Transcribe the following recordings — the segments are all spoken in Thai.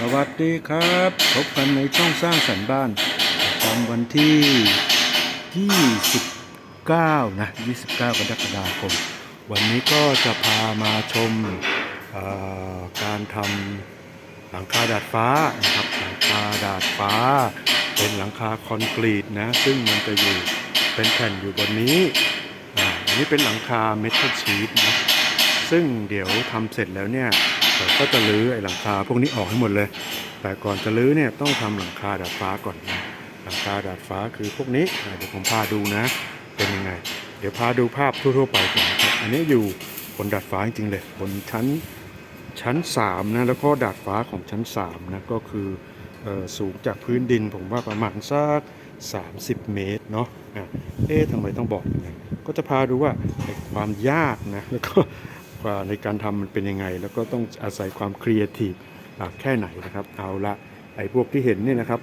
สวัสดีครับ พบกันในช่องสร้างสรรค์บ้านประจำวันที่ 29 นะ 29 กรกฎาคม วันนี้ก็จะพามาชมอ่อการทำหลังคาดาดฟ้านะครับหลังคาดาดฟ้า เป็นหลังคาคอนกรีตนะ ซึ่งมันจะอยู่เป็นแผ่นอยู่บนนี้อ่าอันนี้เป็นหลังคาเมทัลชีตนะซึ่งเดี๋ยวทำเสร็จแล้วเนี่ย เราก็จะรื้อไอ้หลังคาพวกนี้ออกให้หมดเลย แต่ก่อนจะรื้อเนี่ยต้องทำหลังคาดาดฟ้าก่อนนะหลังคาดาดฟ้าคือพวกนี้เดี๋ยวผมพาดูนะ เป็นยังไง เดี๋ยวพาดูภาพทั่วๆไปก่อนนะครับอันนี้อยู่บนดาดฟ้าจริงๆเลย บนชั้นชั้น3นะแล้วก็ดาดฟ้าของชั้น3นะก็คืออสูงจากพื้นดินผมว่าประมาณสัก30 เมตรเนาะเอ๊ะทำไมต้องบอกอย่างนั้นก็จะพาดูว่าความยากนะแล้วก็ ว่าในการทำมันเป็นยังไง แล้วก็ต้องอาศัยความครีเอทีฟแค่ไหนนะครับ เอาละไอ้พวกที่เห็นนี่นะครับ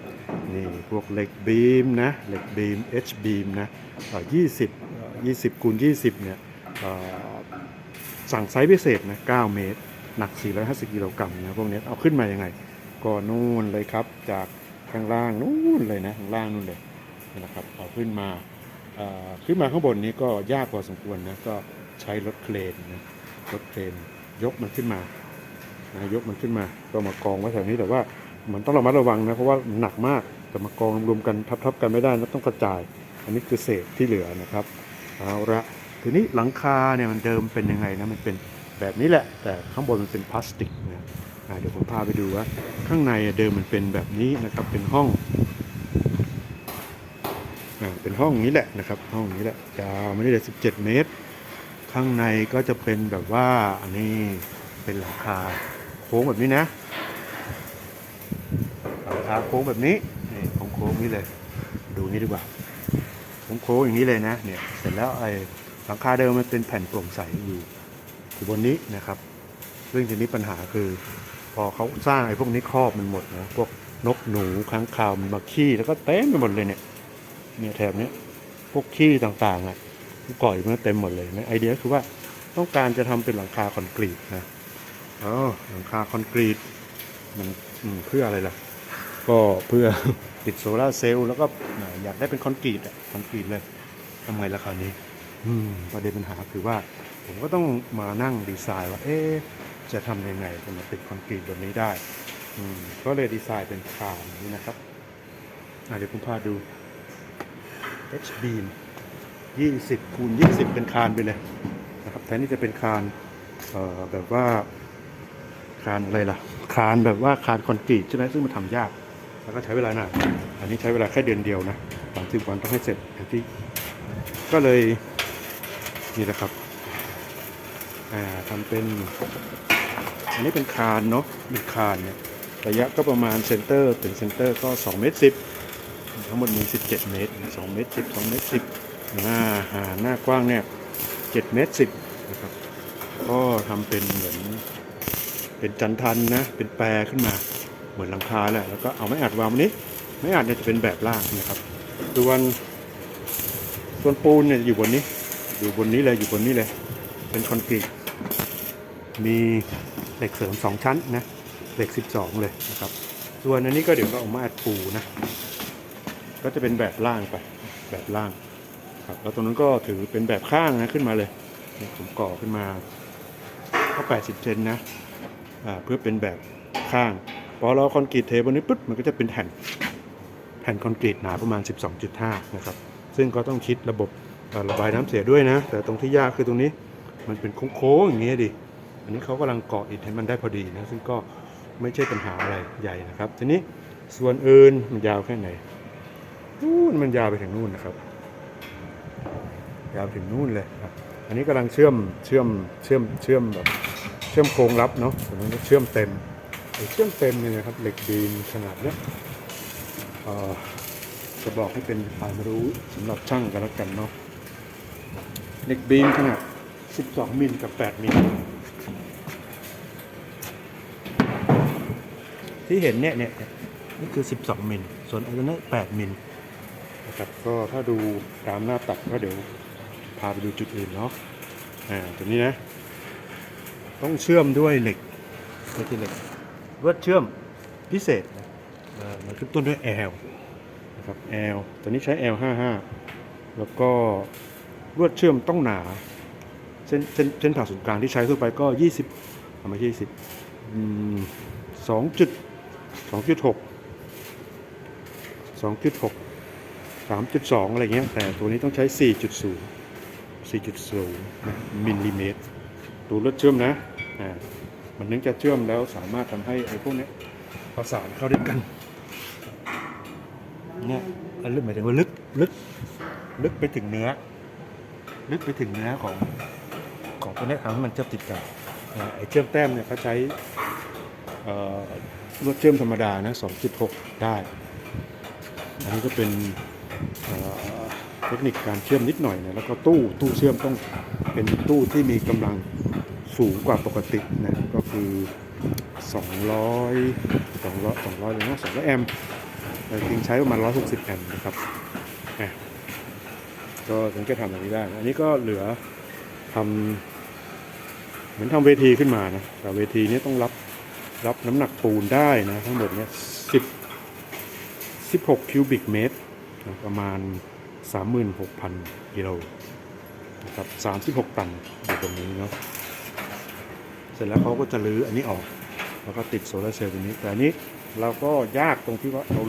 นี่พวกเหล็กบีมนะเหล็กบีม H บีมนะเอ่อ20เอ่อ20คูณ20เนี่ยสั่งไซส์พิเศษนะ9เมตร หนัก 450กิโลกรัมนะพวกนี้เอาขึ้นมายังไง ก็นู่นเลยครับจากข้างล่างนู่นเลยนะข้างล่างนู่นเลยนะครับเอาขึ้นมาขึ้นมาข้างบนนี้ก็ยากพอสมควรนะก็ใช้รถเครนนะ รถเครนยกมันขึ้นมานะยกมันขึ้นมาก็มากองไว้แถวนี้แต่ว่าเหมือนต้องระมัดระวังนะเพราะว่ามันหนักมากแต่มากองรวมกันทับๆกันไม่ได้นะต้องกระจาย อันนี้คือเศษที่เหลือนะครับเอาละทีนี้หลังคาเนี่ยมันเดิมเป็นยังไงนะมันเป็นแบบนี้แหละ แต่ข้างบนมันเป็นพลาสติกนะเดี๋ยวผมพาไปดูว่าข้างในเดิมมันเป็นแบบนี้นะครับเป็นห้องอเป็นห้องนี้แหละนะครับ ห้องนี้แหละยาวไม่ได้เลย17 เมตร ข้างในก็จะเป็นแบบว่าอันนี้เป็นหลังคาโค้งแบบนี้นะหลังคาโค้งแบบนี้นี่โค้งโค้งนี้เลย ดูนี่ดีกว่าโค้งโค้งอย่างนี้เลยนะเนี่ยเสร็จแล้วไอ้หลังคาเดิมมันเป็นแผ่นโปร่งใสอยู่อยู่บนนี้นะครับซึ่งทีนี้ปัญหาคือ พอเขาสร้างไอ้พวกนี้ครอบมันหมดนะพวกนกหนูค้างคาวมันมาขี้แล้วก็เต็มไปหมดเลยเนี่ยเนี่ยแถบเนี้ยพวกขี้ต่างๆอะ ก่อยมันเต็มหมดเลยนะไอเดียคือว่าต้องการจะทำเป็นหลังคาคอนกรีตนะอ๋อหลังคาคอนกรีตมันมเพื่ออะไรล่ะ ก็เพื่อติดโซลาร์เซลล์แล้วก็อยากได้เป็นคอนกรีตอะคอนกรีตเลยทำไงล่ะคราวนี้ อืมประเด็นปัญหาคือว่า ผมก็ต้องมานั่งดีไซน์ว่า เอ๊จะทำยังไงจะมาติดคอนกรีตแบบนี้ได้ อืมก็เลยดีไซน์เป็นคานนี้นะครับเดี๋ยวผมพาดู H beam 20คูณ20 เป็นคานไปเลยนะครับแทนที่จะเป็นคานแบบว่าคานอะไรล่ะคานแบบว่าคานคอนกรีตใช่ไหมซึ่งมันทำยาก แล้วก็ใช้เวลานานอันนี้ใช้เวลาแค่เดือนเดียวนะสามสิบวันต้องให้เสร็จอย่างที่ก็เลยนี่แหละครับทำเป็น อันนี้เป็นคานเนาะเป็นคานเนี่ยระยะก็ประมาณเซนเตอร์ถึงเซนเตอร์ก็2เมตร10 ทั้งหมดมี 17 เมตร2เมตร10 2เมตร10 หน้าหาหน้ากว้างเนี่ย7เมตร10นะครับ ก็ทำเป็นเหมือน เป็นจันทันนะ เป็นแปรขึ้นมา เหมือนหลังคาแหละ แล้วก็เอาไม้อัดวางบนนี้ ไม้อัดเนี่ยจะเป็นแบบล่างนะครับส่วนส่วนปูนเนี่ยอยู่บนนี้ อยู่บนนี้เลยอยู่บนนี้เลย เป็นคอนกรีต มีเหล็กเสริม2ชั้นนะ เหล็ก12เลยนะครับ ส่วนอันนี้ก็เดี๋ยวก็เอามาอัดปูนะ ก็จะเป็นแบบล่างไป แบบล่าง ครับแล้วตรงนั้นก็ถือเป็นแบบข้างนะขึ้นมาเลยผมก่อขึ้นมาก็80เซนนะอ่าเพื่อเป็นแบบข้างพอเราคอนกรีตเทบนนี้ปุ๊บมันก็จะเป็นแผ่นแผ่นคอนกรีตหนาประมาณ 12.5 นะครับ ซึ่งก็ต้องคิดระบบระบายน้ำเสียด้วยนะ แต่ตรงที่ยากคือตรงนี้มันเป็นโค้งๆอย่างเงี้ยดิ อันนี้เขากำลังเกาะอิฐให้มันได้พอดีนะ ซึ่งก็ไม่ใช่ปัญหาอะไรใหญ่นะครับ ทีนี้ส่วนอื่นมันยาวแค่ไหนนู่นมันยาวไปถึงนู่นนะครับ ยาวถึงนู่นเลยครับอันนี้กำลังเชื่อมเชื่อมเชื่อมเชื่อมแบบเชื่อมโครงรับเนาะผมนี้เชื่อมเต็มเชื่อมเต็มเนี่ยนะครับเหล็กดีนขนาดเนี้ยจะบอกให้เป็นความรู้สำหรับช่างกันแล้วกันเนาะเหล็กบีมขนาด 12 มิลกับ 8 มิลที่เห็นเนี่ยเนี่ยนี่คือ 12 มิล ส่วนอันนั้น8มิลนะครับก็ถ้าดูตามหน้าตัดก็เดี๋ยวาไปดูจุดอื่นเนาะอ่าตัวนี้นะ ต้องเชื่อมด้วยเหล็กไม่ใช่เหล็กลวดเชื่อมพิเศษนะมันขึ้นต้นด้วย L นะครับ L ตัวนี้ใช้ L 55 แล้วก็ลวดเชื่อมต้องหนา เส้นเส้นเส้นผ่าศูนย์กลางที่ใช้ทั่วไปก็ 20อะไม่ใช่20อืม2จุด2.6 2.6 3.2 อะไรเงี้ย แต่ตัวนี้ต้องใช้ 4.0 4.0 มิลลิเมตรดูลวดเชื่อมนะอ่ามันนึงจะเชื่อมแล้วสามารถทำให้ไอ้พวกนี้ประสานเข้าด้วยกันเนี่ยอันลึกหมายถึงว่าลึกลึกลึกไปถึงเนื้อ ลึกไปถึงเนื้อของของตัวเนี้ทำให้มันเชื่อมติดกันไอ้เชื่อมแต้มเนี่ยเขาใช้ลวดเชื่อมธรรมดานะ 2.6 ได้ อันนี้ก็เป็น ทคนิคการเชื่อมนิดหน่อยนะแล้วก็ตู้ตู้เชื่อมต้องเป็นตู้ที่มีกำลังสูงกว่าปกตินะก็คือ 200 200 200เลยนะ200 แอมป์แต่จริงใช้ประมาณ 160 แอมป์นะครับอะก็ถึงจะทำแบบนี้ได้ อันนี้ก็เหลือทำเหมือนทำเวทีขึ้นมานะแต่เวทีนี้ต้องรับรับน้ำหนักปูนได้นะ ทั้งหมดเนี่ย10 16 คิวบิกเมตร ประมาณ 36,000กิโลนะครับ36 ตันอยู่ตรงนี้เนาะเสร็จแล้วเขาก็จะรื้ออันนี้ออก แล้วก็ติดโซลาเซลล์ตรงนี้ แต่อันนี้เราก็ยากตรงที่ว่าเอา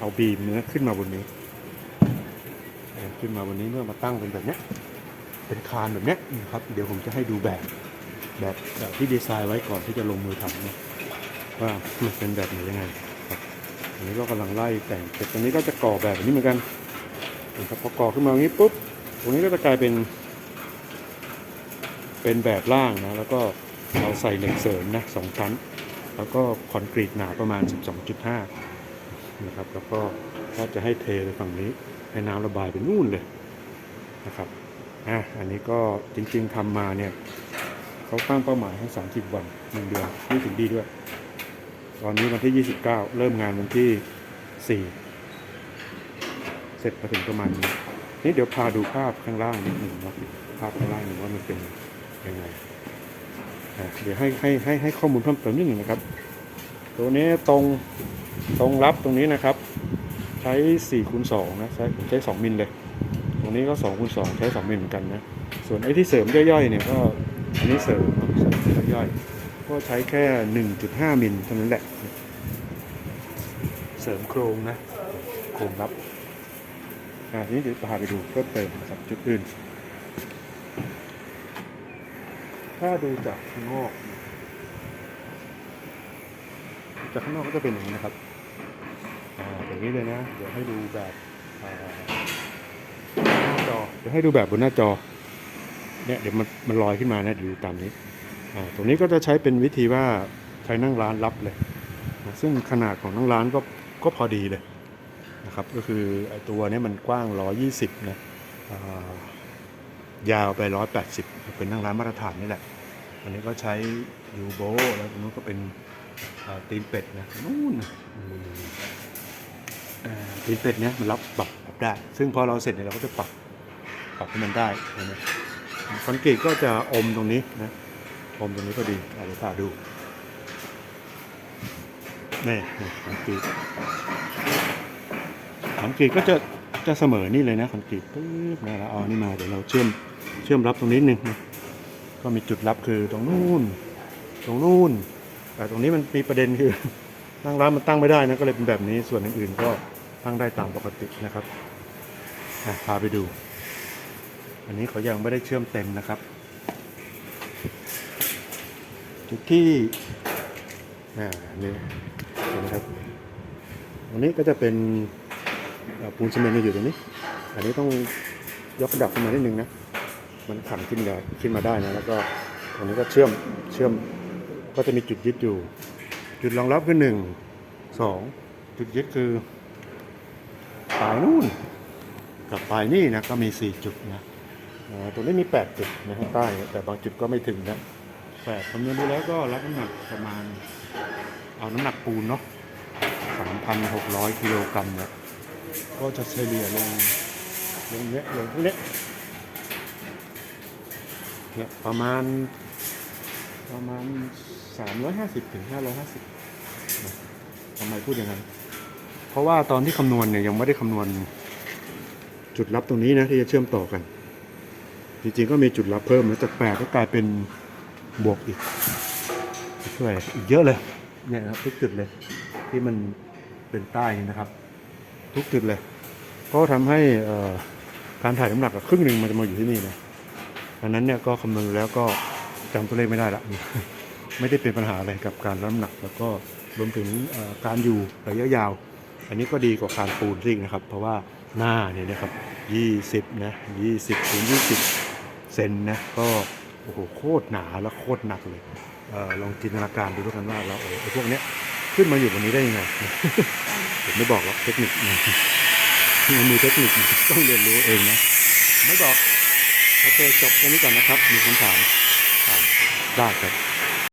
เอาบีมเนื้อขึ้นมาบนนี้ ขึ้นมาบนนี้เมื่อมาตั้งเป็นแบบนี้เป็นคานแบบนี้นะครับ เดี๋ยวผมจะให้ดูแบบแบบแบบที่ดีไซน์ไว้ก่อนที่จะลงมือทำนะว่ามันเป็นแบบไหนยังไงครับอันนี้ก็กำลังไล่แต่งเสร็จตรงนี้ก็จะก่อแบบแบบนี้เหมือนกัน นะครับพอก่อขึ้นมาอย่างนี้ปุ๊บตรงนี้ก็จะกลายเป็น เป็นแบบล่างนะ แล้วก็เราใส่เหล็กเสริมนะสองชั้น แล้วก็คอนกรีตหนาประมาณ 12.5 นะครับ แล้วก็ถ้าจะให้เทไปฝั่งนี้ ให้น้ำระบายไปนู่นเลยนะครับอะอันนี้ก็จริงๆทำมาเนี่ยเขาตั้งเป้าหมายให้ 30 วันหนึ่งเดือนนี่ถึงดีด้วย ตอนนี้วันที่ 29 เริ่มงานวันที่ 4 สร็จมาถึงประมาณนี้ นี่เดี๋ยวพาดูภาพข้างล่างนิดหนึ่งนะภาพข้างล่างหนึ่งว่ามันเป็นยังไงเดี๋ยวให้ให้ให้ให้ข้อมูลเพิ่มเติมนิดหนึ่งนะครับ ตัวนี้ตรงตรงรับตรงนี้นะครับ ใช้4คูณ2นะใช้ใช้ 2มิลเลย ตรงนี้ก็2คูณ2ใช้ 2มิลเหมือนกันนะ ส่วนไอ้ที่เสริมย่อยๆเนี่ยก็อันนี้เสริมเนะเสริมย่อยก็ใช้แค่ 1.5มิลเท่านั้นแหละ เสริมโครงนะ โครงรับ อ่าทีนี้เดี๋ยวพาไปดูเพิ่มเติมนะครับจุดอื่น ถ้าดูจากข้างนอก จากข้างนอกก็จะเป็นอย่างนี้นะครับอ่าอย่างนี้เลยนะ เดี๋ยวให้ดูแบบอ่าหน้าจอ เดี๋ยวให้ดูแบบบนหน้าจอ เนี่ยเดี๋ยวมันมันลอยขึ้นมานะดูตามนี้อ่าตรงนี้ก็จะใช้เป็นวิธีว่าใช้นั่งร้านรับเลย ซึ่งขนาดของนั่งร้านก็ก็พอดีเลย นะครับก็คือตัวนี้มันกว้าง 120นะยาวไป 180 เป็นนั่งร้านมาตรฐานนี่แหละ อันนี้ก็ใช้ยูโบแล้วตรงนู้นก็เป็นตีนเป็ดนะนู่นนะตีนเป็ดเนี้ยมันรับปรับปรับได้ ซึ่งพอเราเสร็จเนี่ยเราก็จะปรับปรับให้มันได้นะคอนกรีตก็จะอมตรงนี้นะอมตรงนี้ก็ดีอะเดี๋ยวพาดูนี่คอนกรีต อนกรีตก็จะจะเสมอนี่เลยนะคอนกรีตปึ๊บนะแล้วเอานี่มาเดี๋ยวเราเชื่อมเชื่อมรับตรงนี้นึงนะก็มีจุดรับคือตรงนู้นตรงนู้นแต่ตรงนี้มันมีประเด็นคือนั่งร้านมันตั้งไม่ได้นะก็เลยเป็นแบบนี้ส่วนอื่นๆก็ตั้งได้ตามปกตินะครับพาไปดู อันนี้เขายังไม่ได้เชื่อมเต็มนะครับ จุดที่อ่านี่เห็นไหมครับตรงนี้ก็จะเป็น ปูนซีเมนต์อยู่ตรงนี้ อันนี้ต้องยกระดับขึ้นมานิดนึงนะ มันขันขึ้นได้ขึ้นมาได้นะ แล้วก็ตรงนี้ก็เชื่อม เชื่อม ก็จะมีจุดยึดอยู่ จุดรองรับคือหนึ่ง สอง จุดยึดคือปลายนู่น กับปลายนี่นะ ก็มีสี่จุดนะตรงนี้มีแปดจุดนะข้างใต้ แต่บางจุดก็ไม่ถึงนะแปดคำนวณดูแล้วก็รับน้ำหนักประมาณ เอาน้ำหนักปูนเนาะสามพันหกร้อยกิโลกรัมเนี่ย ก็จะเฉลี่ยลงลงเนี้ยลงพวกเนี้ยเนี่ยประมาณประมาณ 350ถึง550นะำไมพูดอย่างนั้น เพราะว่าตอนที่คำนวณเนี่ยยังไม่ได้คำนวณจุดลับตรงนี้นะที่จะเชื่อมต่อกัน จริงๆก็มีจุดลับเพิ่มนจากแปดก็กลายเป็นบวกอีกช่วยอีกเยอะเลยเนี่ยนะครับทุกจุดเลยที่มันเป็นใต้นี่นะครับ ทุกจุดเลย ก็ทำให้การถ่ายน้ำหนักครึ่งหนึ่งมันจะมาอยู่ที่นี่นะดังนั้นเนี่ยก็คำนวณแล้วก็จำตัวเลขไม่ได้ละไม่ได้เป็นปัญหาอะไรกับการรับน้ำหนัก แล้วก็รวมถึงการอยู่ระยะยาว อันนี้ก็ดีกว่าคานปูนซิ่งนะครับ เพราะว่าหน้าเนี่ยนะครับ20นะ20ถึง20 เซนนะก็โอ้โหโคตรหนาและโคตรหนักเลยเอลองจินตนาการดูด้วยกันว่าเราไอ้พวกเนี้ย ขึ้นมาอยู่บนนี้ได้ยังไง ผมไม่บอกหรอกเทคนิคมันมีเทคนิคต้องเรียนรู้เองนะ ไม่บอก โอเคจบแค่นี้ก่อนนะครับ มีคำถามถามได้ครับ